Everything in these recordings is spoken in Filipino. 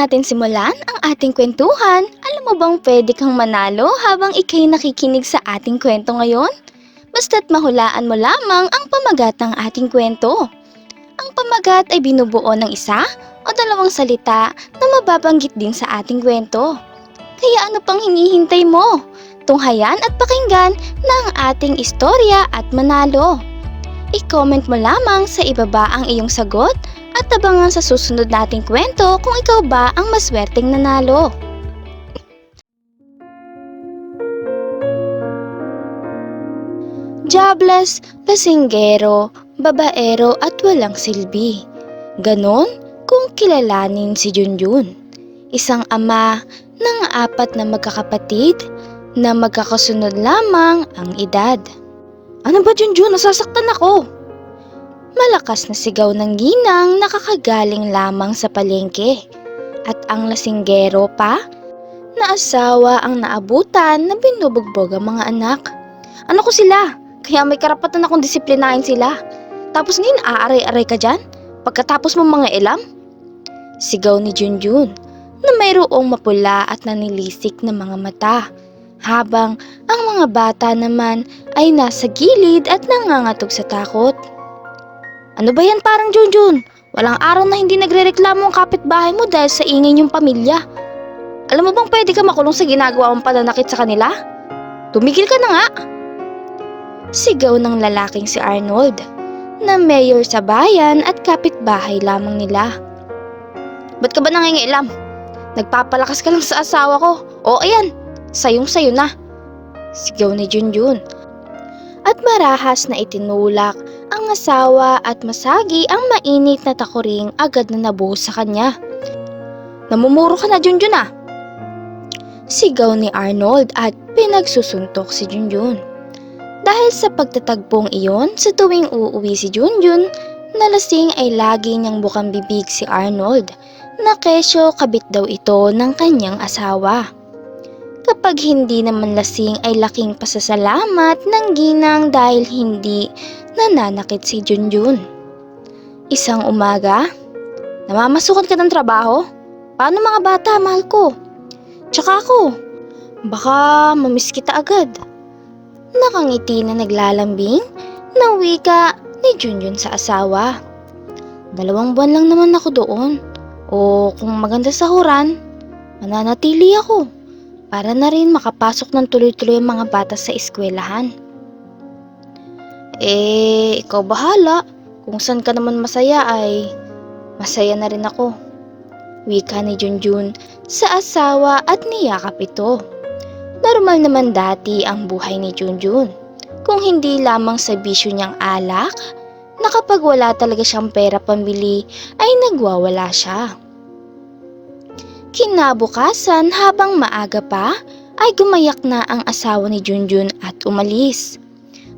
natin simulan ang ating kwentuhan. Alam mo bang pwede kang manalo habang ikay nakikinig sa ating kwento ngayon? Basta't mahulaan mo lamang ang pamagat ng ating kwento. Ang pamagat ay binubuo ng isa o dalawang salita na mababanggit din sa ating kwento. Kaya ano pang hinihintay mo? Tunghayan at pakinggan ng ating istorya at manalo. I-comment mo lamang sa ibaba ang iyong sagot at abangan sa susunod nating kwento kung ikaw ba ang maswerteng nanalo. Jobless, lasinggero, babaero at walang silbi. Ganon kung kilalanin si Junjun. Isang ama ng apat na magkakapatid na magkakasunod lamang ang edad. Ano ba Junjun? Nasasaktan ako! Malakas na sigaw ng ginang nakakagaling lamang sa palengke. At ang lasinggero pa, na asawa ang naabutan na binubugbog ang mga anak. Ano ko sila? Kaya may karapatan akong disiplinahin sila. Tapos ngayon aaray-aray ka dyan? Pagkatapos mo mga ilam? Sigaw ni Junjun na mayroong mapula at nanilisik na mga mata. Habang ang mga bata naman ay nasa gilid at nangangatog sa takot. Ano ba yan parang Junjun? Walang araw na hindi nagre-reklamo ang kapitbahay mo dahil sa ingay niyong pamilya. Alam mo bang pwede ka makulong sa ginagawa mong pananakit sa kanila? Tumigil ka na nga! Sigaw ng lalaking si Arnold na mayor sa bayan at kapitbahay lamang nila. Ba't ka ba nangingilam? Nagpapalakas ka lang sa asawa ko. O ayan, sayong sayo na. Sigaw ni Junjun. At marahas na itinulak ang asawa at masagi ang mainit na takuring agad na nabuhos sa kanya. Namumuro ka na Junjun ah! Sigaw ni Arnold at pinagsusuntok si Junjun. Dahil sa pagtatagpong iyon, sa tuwing uuwi si Junjun, nalasing ay lagi niyang bukang bibig si Arnold na kesyo kabit daw ito ng kanyang asawa. Kapag hindi naman lasing ay laking pasasalamat ng ginang dahil hindi nananakit si Junjun. Isang umaga, namamasukan ka ng trabaho? Paano mga bata, mahal ko? Tsaka ako, baka mamiss kita agad. Nakangiti na naglalambing na wika ni Junjun sa asawa. Dalawang buwan lang naman ako doon. O kung maganda sa huran, mananatili ako para na rin makapasok ng tuloy-tuloy ang mga bata sa eskwelahan. Eh, ikaw bahala. Kung saan ka naman masaya ay masaya na rin ako. Wika ni Junjun sa asawa at niyakap ito. Normal naman dati ang buhay ni Junjun. Kung hindi lamang sa bisyo niyang alak, na wala talaga siyang pera pambili ay nagwawala siya. Kinabukasan habang maaga pa ay gumayak na ang asawa ni Junjun at umalis.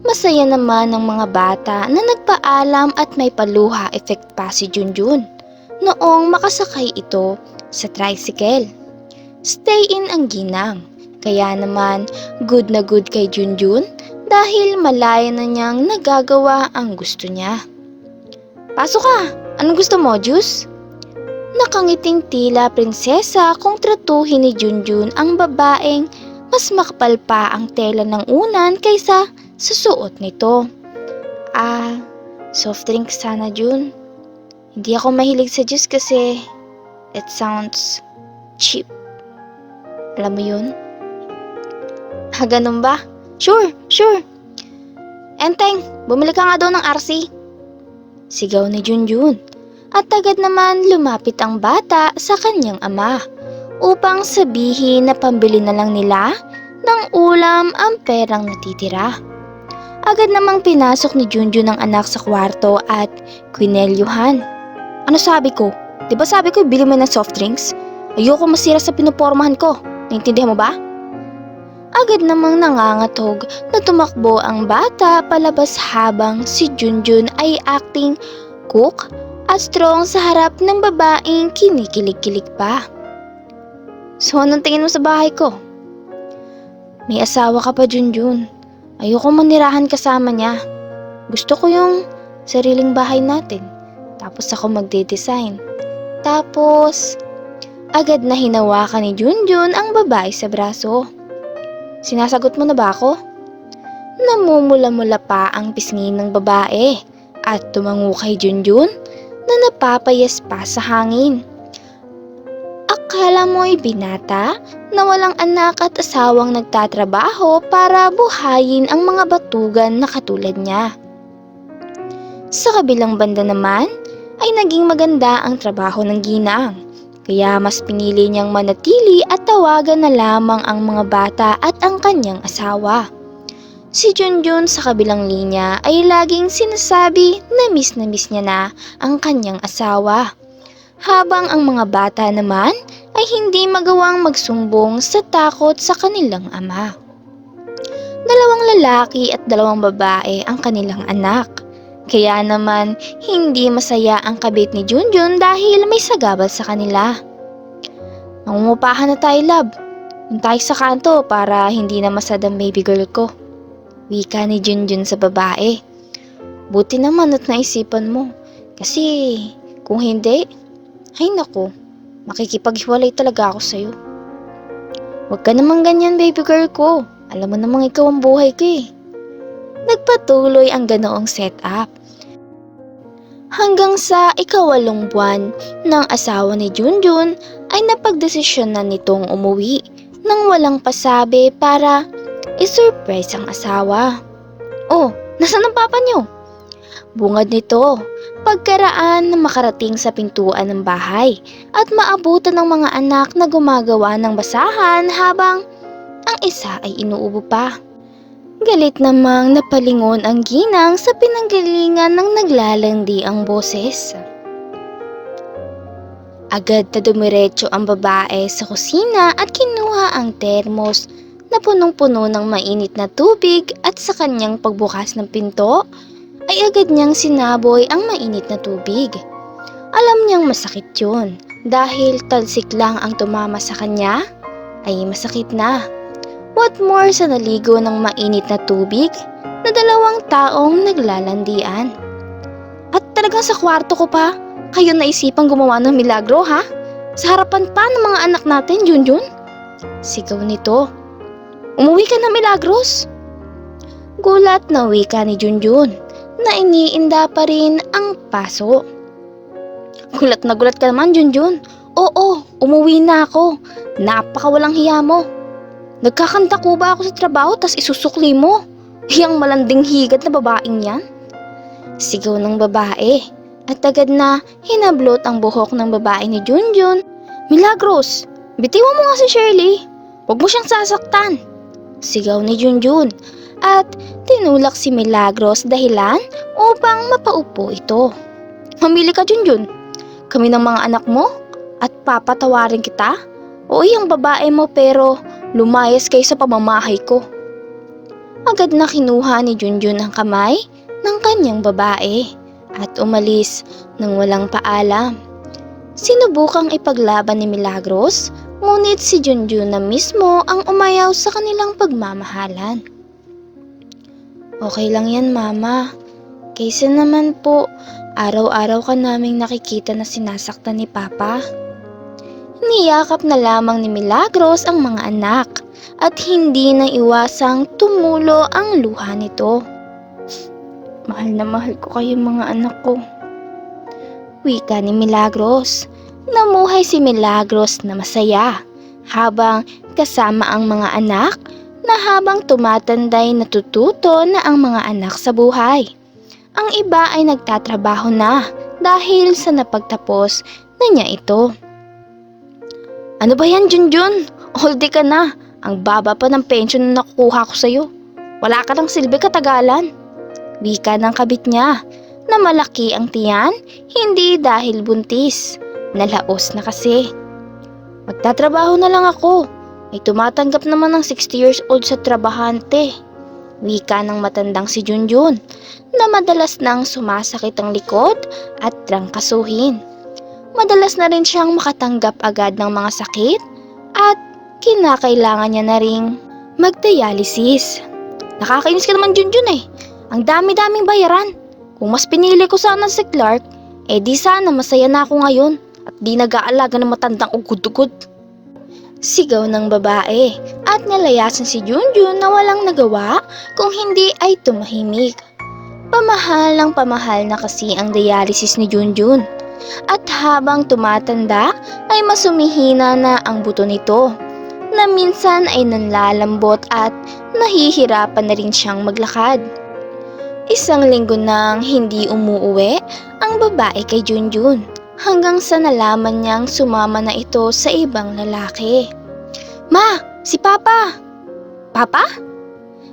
Masaya naman ng mga bata na nagpaalam at may paluha effect pa si Junjun noong makasakay ito sa tricycle. Stay in ang ginang. Kaya naman good na good kay Junjun dahil malaya na niyang nagagawa ang gusto niya. Pasok ka! Anong gusto mo, Juice? Nakangiting tila prinsesa kung tratuhin ni Junjun ang babaeng mas makapal pa ang tela ng unan kaysa sa suot nito. Ah, soft drink sana Jun. Hindi ako mahilig sa juice kasi it sounds cheap. Alam mo yun? Ha, ganun ba? Sure, sure. Enteng, bumili ka nga daw ng RC. Sigaw ni Junjun. At agad naman lumapit ang bata sa kanyang ama upang sabihin na pambili na lang nila ng ulam ang perang natitira. Agad namang pinasok ni Junjun ang anak sa kwarto at kwinelyuhan. Ano sabi ko? Di ba sabi ko bili mo ng soft drinks? Ayoko masira sa pinupormahan ko. Naintindihan mo ba? Agad namang nangangatog na tumakbo ang bata palabas habang si Junjun ay acting cook at strong sa harap ng babaeng kinikilig-kilig pa. So anong tingin mo sa bahay ko? May asawa ka pa Junjun. Ayoko manirahan kasama niya. Gusto ko yung sariling bahay natin. Tapos ako magde-design. Tapos, Agad na hinawakan ni Junjun ang babae sa braso. Sinasagot mo na ba ako? Namumula-mula pa ang pisngi ng babae at tumango kay Junjun na napapayas pa sa hangin. Akala mo'y binata na walang anak at asawang nagtatrabaho para buhayin ang mga batugan na katulad niya. Sa kabilang banda naman ay naging maganda ang trabaho ng ginang. Kaya mas pinili niyang manatili at tawagan na lamang ang mga bata at ang kanyang asawa. Si Junjun sa kabilang linya ay laging sinasabi na miss na miss niya na ang kanyang asawa. Habang ang mga bata naman ay hindi magawang magsumbong sa takot sa kanilang ama. Dalawang lalaki at dalawang babae ang kanilang anak. Kaya naman, hindi masaya ang kabit ni Junjun dahil may sagabal sa kanila. Nangungupahan na tayo, lab. Doon tayo sa kanto para hindi na masad ang baby girl ko. Wika ni Junjun sa babae. Buti naman at naisipan mo. Kasi kung hindi, ay nako, makikipaghiwalay talaga ako sa'yo. Huwag ka naman ganyan, baby girl ko. Alam mo namang ikaw ang buhay ko eh. Nagpatuloy ang ganoong setup. Hanggang sa ikawalong buwan ng asawa ni Junjun ay napagdesisyon na nitong umuwi nang walang pasabi para isurprise ang asawa. Oh, nasan ang papa niyo? Bungad nito, pagkaraan na makarating sa pintuan ng bahay at maabutan ng mga anak na gumagawa ng basahan habang ang isa ay inuubo pa. Galit namang napalingon ang ginang sa pinanggalingan ng naglalandi ang boses. Agad na dumiretso ang babae sa kusina at kinuha ang termos na punong-puno ng mainit na tubig at sa kanyang pagbukas ng pinto ay agad niyang sinaboy ang mainit na tubig. Alam niyang masakit yun dahil talsik lang ang tumama sa kanya ay masakit na. What more sa naligo ng mainit na tubig na dalawang taong naglalandian. At talagang sa kwarto ko pa, kayo naisipang gumawa ng milagro ha? Sa harapan pa ng mga anak natin, Junjun? Sigaw nito. Umuwi ka na milagros? Gulat na wika ni Junjun na iniinda pa rin ang paso. Gulat na gulat ka naman, Junjun. Oo, umuwi na ako. Napakawalang hiya mo. Nagkakanta ko ba ako sa trabaho tas isusukli mo? Yang malanding higad na babaeng yan? Sigaw ng babae at agad na hinablot ang buhok ng babae ni Junjun. Milagros, bitiwan mo nga si Shirley. Huwag mo siyang sasaktan. Sigaw ni Junjun at tinulak si Milagros dahilan upang mapaupo ito. Mamili ka Junjun. Kami ng mga anak mo at papatawarin kita? O yung babae mo pero lumayas kayo sa pamamahay ko. Agad na kinuha ni Junjun ang kamay ng kanyang babae at umalis nang walang paalam. Sinubukang ipaglaban ni Milagros, ngunit si Junjun na mismo ang umayaw sa kanilang pagmamahalan. Okay lang yan, Mama. Kaysa naman po, araw-araw ka naming nakikita na sinasaktan ni Papa. Niyakap na lamang ni Milagros ang mga anak at hindi na iwasang tumulo ang luha nito. Mahal na mahal ko kayo mga anak ko. Wika ni Milagros. Namuhay si Milagros na masaya habang kasama ang mga anak na habang tumatanday natututo na ang mga anak sa buhay. Ang iba ay nagtatrabaho na dahil sa napagtapos na niya ito. Ano ba yan, Junjun? Oldie ka na. Ang baba pa ng pension na nakukuha ko sa'yo. Wala ka ng silbi katagalan. Wika ng kabit niya na malaki ang tiyan, hindi dahil buntis. Nalaos na kasi. Magtatrabaho na lang ako. May tumatanggap naman ng 60 years old sa trabahante. Wika ng matandang si Junjun na madalas nang sumasakit ang likod at trangkasuhin. Madalas na rin siyang makatanggap agad ng mga sakit at kinakailangan niya na ring magdialysis. Nakakainis ka naman Junjun eh. Ang dami-daming bayaran. Kung mas pinili ko sana si Clark, eh di sana masaya na ako ngayon di nag-aalaga ng matandang ugod-ugod. Sigaw ng babae at nalayasan si Junjun na walang nagawa kung hindi ay tumahimik. Pamahal ng pamahal na kasi ang dialysis ni Junjun. At habang tumatanda ay masumihina na ang buto nito na minsan ay nanlalambot at nahihirapan na rin siyang maglakad. Isang linggo nang hindi umuuwi ang babae kay Junjun hanggang sa nalaman niyang sumama na ito sa ibang lalaki. Ma, si Papa! Papa?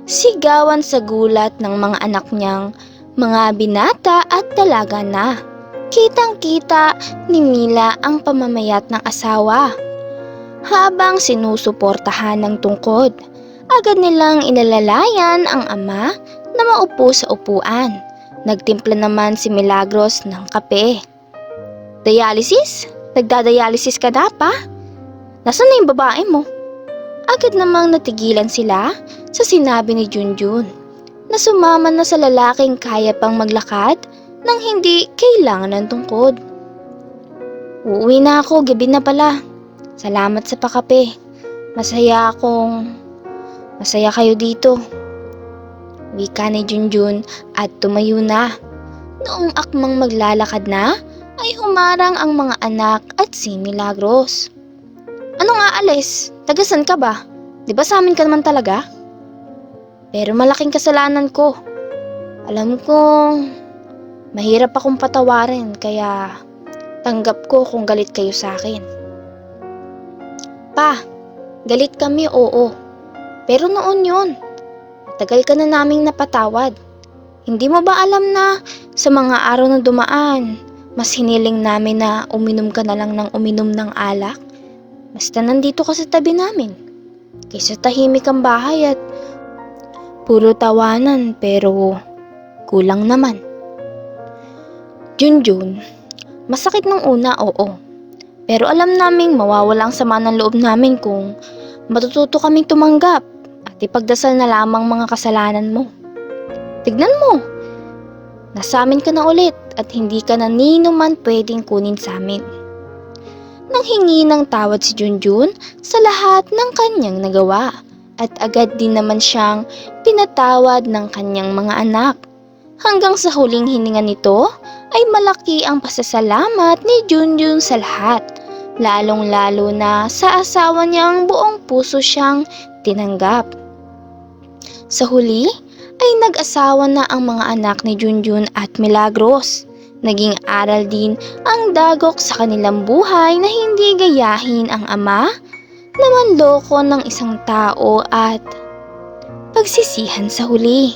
Sigawan sa gulat ng mga anak niyang mga binata at dalaga na. Kitang-kita ni Mila ang pamamayat ng asawa. Habang sinusuportahan ng tungkod, agad nilang inalalayan ang ama na maupo sa upuan. Nagtimpla naman si Milagros ng kape. Dialysis? Nagdadialysis ka na pa? Nasaan na yung babae mo? Agad namang natigilan sila sa sinabi ni Junjun na sumama na sa lalaking kaya pang maglakad nang hindi kailangan ng tungkod. Uuwi na ako, gabi na pala. Salamat sa pakape. Masaya akong... Masaya kayo dito. Wika ni Junjun at tumayo na. Noong akmang maglalakad na, ay humarang ang mga anak at si Milagros. Anong aalis? Tagasan ka ba? Di ba sa amin ka naman talaga? Pero malaking kasalanan ko. Alam kong mahirap akong patawarin kaya tanggap ko kung galit kayo sa akin. Pa, galit kami oo. Pero noon yun. Tagal ka na naming napatawad. Hindi mo ba alam na sa mga araw na dumaan, mas hiniling namin na uminom ka na lang ng uminom ng alak? Basta nandito ka sa tabi namin. Kaysa tahimik ang bahay at puro tawanan pero kulang naman. Junjun, masakit nung una oo. Pero alam naming mawawala ang sama ng loob namin kung matututo kaming tumanggap at ipagdasal na lamang mga kasalanan mo. Tignan mo, nasa amin ka na ulit at hindi ka na nino man pwedeng kunin sa amin. Nang hingi ng tawad si Junjun sa lahat ng kanyang nagawa at agad din naman siyang pinatawad ng kanyang mga anak. Hanggang sa huling hininga nito ay malaki ang pasasalamat ni Junjun sa lahat, lalong-lalo na sa asawa niyang buong puso siyang tinanggap. Sa huli ay nag-asawa na ang mga anak ni Junjun at Milagros. Naging aral din ang dagok sa kanilang buhay na hindi gayahin ang ama na manloko ng isang tao at pagsisihan sa huli.